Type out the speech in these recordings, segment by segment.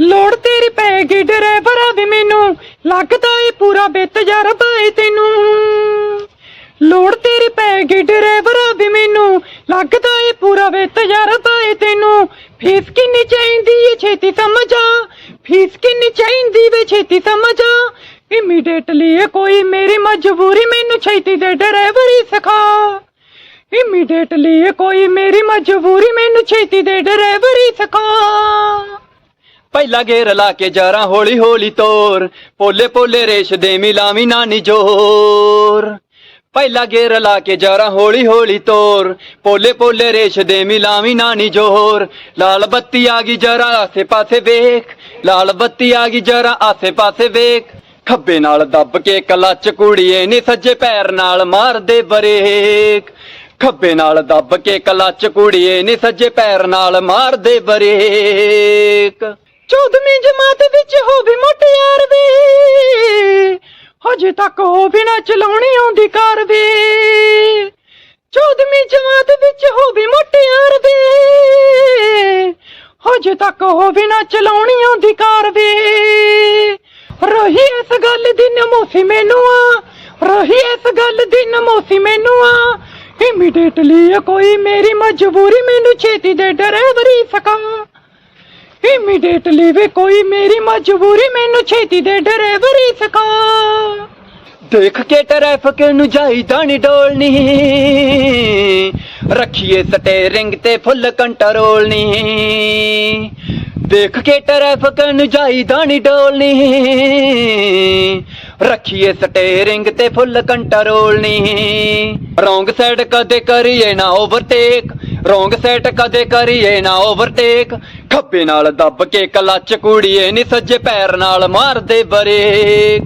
ਲੋੜ ਤੇਰੀ ਪੈ ਗਈ ਡਰਾਈਵਰ ਮੈਨੂੰ। ਲੱਗਦਾ ਏ ਪੂਰਾ ਬੇਤਜਰਬਾ ਏ ਤੈਨੂੰ। ਲੋੜ ਤੇਰੀ ਪੈ ਗਈ ਡਰਾਈਵਰ ਮੈਨੂੰ। ਲੱਗਦਾ ਏ ਪੂਰਾ ਬੇਤਜਰਬਾ ਏ ਤੈਨੂੰ। ਫੀਸ ਕਿੰਨੀ ਚਾਹੀਦੀ ਏ ਛੇਤੀ ਸਮਝ ਆ। ਫੀਸ ਕਿੰਨੀ ਚਾਹੀਦੀ ਵੇ ਛੇਤੀ ਸਮਝ ਆ। ਇਮੀਡੀਏਟਲੀ ਏ ਕੋਈ ਮੇਰੀ ਮਜਬੂਰੀ ਮੈਨੂੰ ਛੇਤੀ ਦੇ ਡਰਾਈਵਰੀ ਸਿਖਾ। ਇਮੀਡੀਏਟਲੀ ਏ ਕੋਈ ਮੇਰੀ ਮਜਬੂਰੀ ਮੈਨੂੰ ਛੇਤੀ ਦੇ ਡਰਾਈਵਰੀ ਸਿਖਾ। ਪਹਿਲਾ ਗੇਰ ਲਾ ਕੇ ਜਰਾ ਹੌਲੀ ਹੌਲੀ ਤੋਰ, ਪੋਲੇ ਪੋਲੇ ਰੇਸ਼ ਦੇ ਮਿਲਾਵੀ ਨਾਨੀ ਜੋਰ। ਪਹਿਲਾ ਗੇਰ ਲਾ ਕੇ ਜਰਾ ਹੌਲੀ ਹੌਲੀ ਤੋਰ, ਪੋਲੇ ਪੋਲੇ ਰੇਸ਼ ਦੇ ਮਿਲਾਵੀ ਨਾਨੀ ਜੋਰ। ਲਾਲ ਬੱਤੀ ਆ ਗਈ ਜਰਾ ਆਸੇ ਪਾਸੇ ਵੇਖ, ਲਾਲ ਬੱਤੀ ਆ ਗਈ ਜਰਾ ਆਸੇ ਪਾਸੇ ਵੇਖ। ਖੱਬੇ ਨਾਲ ਦੱਬ ਕੇ ਕਲੱਚ ਕੁੜੀਏ ਨੀ ਸੱਜੇ ਪੈਰ ਨਾਲ ਮਾਰਦੇ ਬਰੇਕ। ਖੱਬੇ ਨਾਲ ਦੱਬ ਕੇ ਕਲੱਚ ਕੁੜੀਏ ਨੀ ਸੱਜੇ ਪੈਰ ਨਾਲ ਮਾਰਦੇ ਬਰੇਕ। ਚੌਦਵੀਂ ਜਮਾਤ ਵਿੱਚ ਹੋਵੇ ਮੁਟਿਆਰ ਵੇ ਹਜੇ ਤੱਕ ਉਹ ਬਿਨਾ ਚਲਾਉਣੀ ਆਉਂਦੀ ਕਾਰ ਵੇ ਚੌਦਵੀਂ ਜਮਾਤ ਵਿੱਚ ਹੋਵੇ ਮੁਟਿਆਰ ਵੇ ਹਜੇ ਤੱਕ ਉਹ ਬਿਨਾ ਚਲਾਉਣੀ ਆਉਂਦੀ ਕਾਰ ਵੇ ਰਹੀ ਇਸ ਗੱਲ ਦੀ ਨਮੋਸੀ ਮੈਨੂੰ ਆ, ਰਹੀ ਇਸ ਗੱਲ ਦੀ ਨਮੋਸੀ ਮੈਨੂੰ ਆ। ਇਮੀਡੀਏਟਲੀ ਕੋਈ ਮੇਰੀ ਮਜਬੂਰੀ ਮੈਨੂੰ ਛੇਤੀ ਦੇ ਡਰਾਈਵਰੀ ਸਕਾ। ਇਮੀਡੀਏਟਲੀ ਵੇ ਕੋਈ ਮੇਰੀ ਮਜਬੂਰੀ ਮੈਨੂੰ ਛੇਤੀ ਦੇ ਡਰਾਈਵਰੀ ਸਿਖਾ। ਦੇਖ ਕੇ ਟ੍ਰੈਫਿਕ ਨੂੰ ਜਾਈਦਾ ਨੀ ਡੋਲਨੀ ਰੱਖੀਏ ਸਟੇਰਿੰਗ ਤੇ ਫੁੱਲ ਕੰਟਰੋਲ ਨੀ। ਦੇਖ ਕੇ ਟ੍ਰੈਫਿਕ ਨੂੰ ਜਾਈਦਾ ਨੀ ਡੋਲਨੀ ਰੱਖੀਏ ਸਟੇਰਿੰਗ ਤੇ ਫੁੱਲ ਕੰਟਰੋਲ ਨੀ। ਰੋਂਗ ਸਾਈਡ ਕਦੇ ਕਰੀਏ ਨਾ ਓਵਰਟੇਕ। ਰੋਂਗ ਸਾਈਡ ਕਦੇ ਕਰੀਏ ਨਾ ਓਵਰਟੇਕ। ਖੱਬੇ ਨਾਲ ਦੱਬ ਕੇ ਕਲੱਚ ਕੁੜੀਏ ਨੀ ਸੱਜੇ ਪੈਰ ਨਾਲ ਮਾਰਦੇ ਬਰੇਕ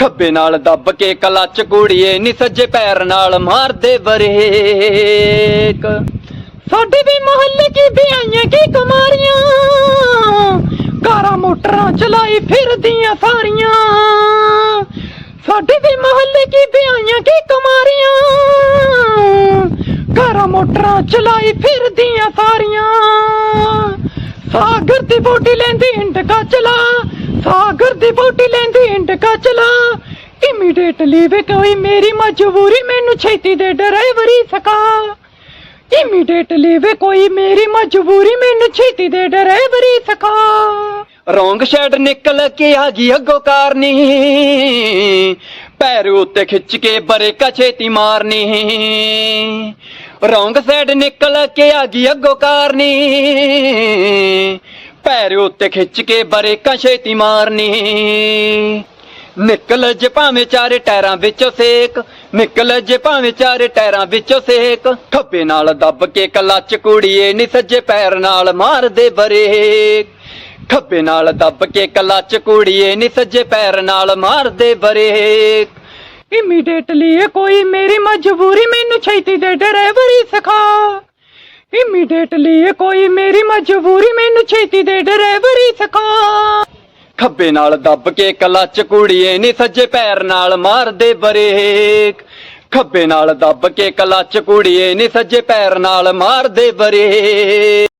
ਖੱਬੇ ਨਾਲ ਦੱਬ ਕੇ ਕਲੱਚ ਕੁੜੀਏ ਨੀ ਸੱਜੇ ਪੈਰ ਨਾਲ ਮਾਰਦੇ ਬਰੇਕ ਸਾਡੇ ਵੀ ਮੁਹੱਲੇ ਕੀ ਬਿਆਈਆਂ ਕੀ ਕੁਮਾਰੀਆਂ? ਕਾਰਾਂ ਮੋਟਰਾਂ ਚਲਾਈ ਫਿਰਦੀਆਂ ਸਾਰੀਆਂ। ਸਾਡੇ ਵੀ ਮੁਹੱਲੇ ਕੀ ਬਿਆਈਆਂ ਕੀ ਕੁਮਾਰੀਆਂ? ਕਾਰਾਂ ਮੋਟਰਾਂ ਚਲਾਈ ਫਿਰਦੀਆਂ ਸਾਰੀਆਂ। ਸਾਗਰ ਦੀ ਬੋਟੀ ਲੈਂਦੀ ਇੰਡਕਾ ਚਲਾ ਸਾਗਰ ਦੀ ਬੋਟੀ ਲੈਂਦੀ ਇੰਡਕਾ ਚਲਾ ਇਮੀਡੀਏਟਲੀ ਵੇ ਕੋਈ ਮੇਰੀ ਮਜਬੂਰੀ ਮੈਨੂੰ ਛੇਤੀ ਦੇ ਡਰਾਈਵਰੀ ਸਕਾ ਇਮੀਡੀਏਟਲੀ ਵੇ ਕੋਈ ਮੇਰੀ ਮਜਬੂਰੀ ਮੈਨੂੰ ਛੇਤੀ ਦੇ ਡਰਾਈਵਰੀ ਸਿਖਾ। ਰੋਂਗ ਸ਼ੈਡ ਨਿਕਲ ਕੇ ਆ ਗਈ ਅੱਗੋਂ ਕਾਰਨੀ। ਪੈਰ ਉੱਤੇ ਖਿੱਚ ਕੇ ਬਰੇਕਾ ਛੇਤੀ ਮਾਰਨੀ। ਰੋਂਗ ਸਾਈਡ ਨਿਕਲ ਕੇ ਆ ਗਈ ਅੱਗੋਂ ਕਾਰਨੀ। ਪੈਰ ਉੱਤੇ ਖਿੱਚ ਕੇ ਬਰੇਕਾ ਛੇਤੀ ਮਾਰਨੀ। ਨਿਕਲ ਜੇ ਭਾਵੇਂ ਚਾਰੇ ਟਾਇਰਾਂ ਵਿੱਚੋਂ ਸੇਕ, ਨਿਕਲ ਜੇ ਭਾਵੇਂ ਚਾਰੇ ਟਾਇਰਾਂ ਵਿੱਚੋਂ ਸੇਕ। ਖੱਬੇ ਨਾਲ ਦੱਬ ਕੇ ਕਲੱਚ ਕੁੜੀਏ ਨੀ ਸੱਜੇ ਪੈਰ ਨਾਲ ਮਾਰਦੇ ਬਰੇਕ ਖੱਬੇ ਨਾਲ ਦੱਬ ਕੇ ਕਲੱਚ ਕੁੜੀਏ ਨੀ ਸੱਜੇ ਪੈਰ ਨਾਲ ਮਾਰਦੇ ਬਰੇਕ ਇਮੀਡੀਏਟਲੀ ਕੋਈ ਮੇਰੀ ਮਜਬੂਰੀ ਮੈਨੂੰ ਛੇਤੀ ਦੇ ਡਰਾਈਵਰੀ ਸਿਖਾ। ਇਮੀਡੀਏਟਲੀ ਕੋਈ ਮੇਰੀ ਮਜਬੂਰੀ ਮੈਨੂੰ ਛੇਤੀ ਦੇ ਡਰਾਈਵਰੀ ਸਿਖਾ। ਖੱਬੇ ਨਾਲ ਦੱਬ ਕੇ ਕਲੱਚ ਕੁੜੀਏ ਨੀ ਸੱਜੇ ਪੈਰ ਨਾਲ ਮਾਰਦੇ ਬਰੇਕ। ਖੱਬੇ ਨਾਲ ਦੱਬ ਕੇ ਕਲੱਚ ਕੁੜੀਏ ਨੀ ਸੱਜੇ ਪੈਰ ਨਾਲ ਮਾਰਦੇ ਬਰੇਕ।